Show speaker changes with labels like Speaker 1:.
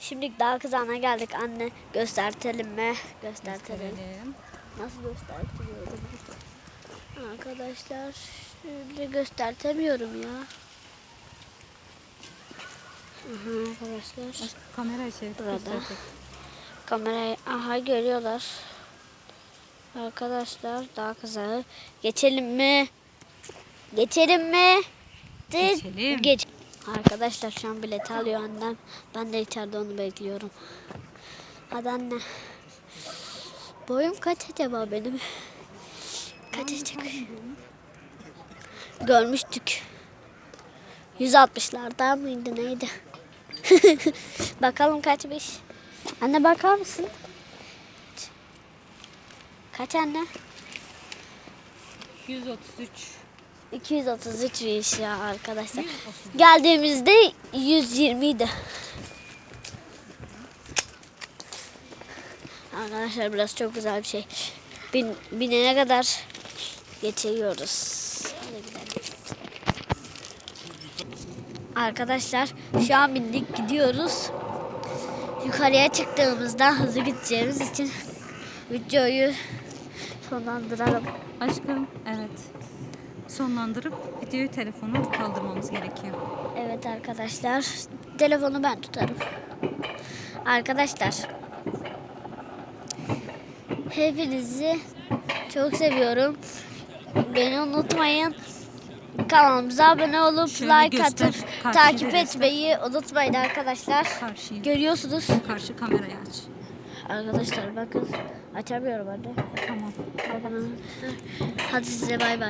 Speaker 1: Şimdi daha kızağına geldik anne. Göstertelim mi? Göstertelim.
Speaker 2: Gösterelim.
Speaker 1: Nasıl göstertiliyorum? Arkadaşlar şimdi göstertemiyorum ya. Aha, arkadaşlar
Speaker 2: Aşk, Kamerayı çevir.
Speaker 1: Burada. kamerayı aha görüyorlar. Arkadaşlar daha kızağı geçelim mi? Geçelim mi? De-
Speaker 2: Geçelim.
Speaker 1: Geç. Arkadaşlar şu an bileti alıyor annem. Ben de içeride onu bekliyorum. Hadi anne. Boyum kaç acaba benim? Kaç acaba? Görmüştük. 160'larda mıydı neydi? Bakalım kaçmış. Anne bakar mısın? Kaç anne?
Speaker 2: 133.
Speaker 1: 233 iş ya arkadaşlar. Geldiğimizde 120 idi. Arkadaşlar burası çok güzel bir şey. Bin, binene kadar geçiyoruz. Arkadaşlar şu an bindik gidiyoruz. Yukarıya çıktığımızda hızlı gideceğimiz için videoyu sonlandıralım.
Speaker 2: Aşkım evet. Sonlandırıp videoyu telefonu kaldırmamız gerekiyor.
Speaker 1: Evet arkadaşlar. Telefonu ben tutarım. Arkadaşlar. Hepinizi çok seviyorum. Beni unutmayın. Kanalımıza abone olup
Speaker 2: Şöyle
Speaker 1: like
Speaker 2: göster,
Speaker 1: atıp takip etmeyi unutmayın arkadaşlar.
Speaker 2: Karşıyı.
Speaker 1: Görüyorsunuz.
Speaker 2: Karşı kamerayı aç.
Speaker 1: Arkadaşlar bakın. Açamıyorum anne.
Speaker 2: Tamam.
Speaker 1: Bakın. Hadi size bay bay.